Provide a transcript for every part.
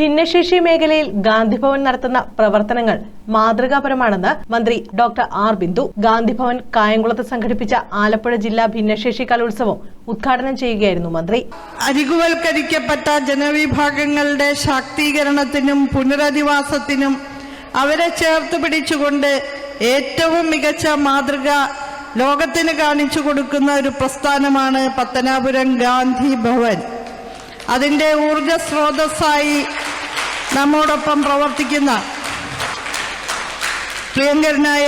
ഭിന്നശേഷി മേഖലയിൽ ഗാന്ധിഭവൻ നടത്തുന്ന പ്രവർത്തനങ്ങൾ മാതൃകാപരമാണെന്ന് മന്ത്രി ഡോക്ടർ ആർ ബിന്ദു. ഗാന്ധിഭവൻ കായംകുളത്ത് സംഘടിപ്പിച്ച ആലപ്പുഴ ജില്ലാ ഭിന്നശേഷി കലോത്സവം ഉദ്ഘാടനം ചെയ്യുകയായിരുന്നു മന്ത്രി. അരികുവൽക്കരിക്കപ്പെട്ട ജനവിഭാഗങ്ങളുടെ ശാക്തീകരണത്തിനും പുനരധിവാസത്തിനും അവരെ ചേർത്ത് പിടിച്ചുകൊണ്ട് ഏറ്റവും മികച്ച മാതൃക ലോകത്തിന് കാണിച്ചു കൊടുക്കുന്ന ഒരു പ്രസ്ഥാനമാണ് പത്തനാപുരം ഗാന്ധി ഭവൻ. അതിന്റെ ഊർജ സ്രോതസ്സായി നമ്മോടൊപ്പം പ്രവർത്തിക്കുന്ന പ്രിയങ്കരനായ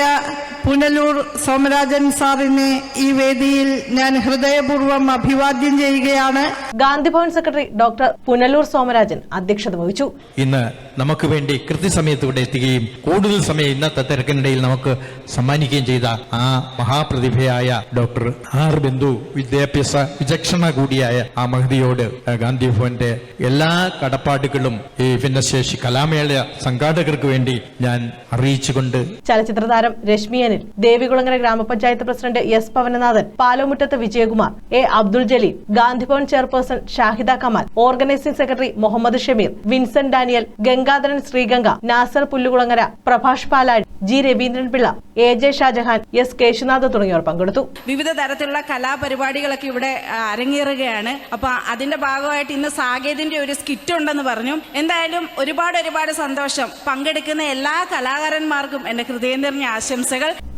പുനലൂർ സോമരാജൻ സാറിനെ ഈ വേദിയിൽ ഞാൻ ഹൃദയപൂർവം അഭിവാദ്യം ചെയ്യുകയാണ്. ഗാന്ധിഭവൻ സെക്രട്ടറി ഡോക്ടർ പുനലൂർ സോമരാജൻ അധ്യക്ഷത വഹിച്ചു. ഇന്ന് നമുക്ക് വേണ്ടി കൃത്യസമയത്ത് ഇവിടെ എത്തുകയും കൂടുതൽ സമയം ഇന്നത്തെ തിരക്കിനിടയിൽ നമുക്ക് സമ്മാനിക്കുകയും ചെയ്ത ആ മഹാപ്രതിഭയായ ഡോക്ടർ ആർ ബിന്ദു വിദ്യാഭ്യാസ വിചക്ഷണ കൂടിയായ ആ മഹതിയോട് ഗാന്ധിഭവന്റെ എല്ലാ കടപ്പാടുകളും ഈ ഭിന്നശേഷി കലാമേള സംഘാടകർക്ക് വേണ്ടി ഞാൻ അറിയിച്ചുകൊണ്ട് ചലച്ചിത്ര താരം രശ്മിയനിൽ ദേവികുളങ്ങര ഗ്രാമപഞ്ചായത്ത് president S Pavananathan Palomuttath Vijayakumar A Abdul Jaleel Gandhibhavan chairperson Shahida Kamal organising secretary Muhammad Shameer Vincent Daniel Gangadharan Sreeganga Nasar Pullukulangara Prabhash Palazh G Raveendran Pillai A J Shajahan S Keshunath തുടങ്ങിയവർ പങ്കെടുത്തു. വിവിധ തരത്തിലുള്ള കലാപരിപാടികളൊക്കെ ഇവിടെ അരങ്ങേറുകയാണ്. അപ്പൊ അതിന്റെ ഭാഗമായിട്ട് ഇന്ന് സാകേതിന്റെ ഒരു സ്കിറ്റ് ഉണ്ടെന്ന് പറഞ്ഞു. എന്തായാലും ഒരുപാട് ഒരുപാട് സന്തോഷം. പങ്കെടുക്കുന്ന എല്ലാ കലാകാരന്മാർക്കും എന്റെ ഹൃദയം നിറഞ്ഞ ആശംസകൾ.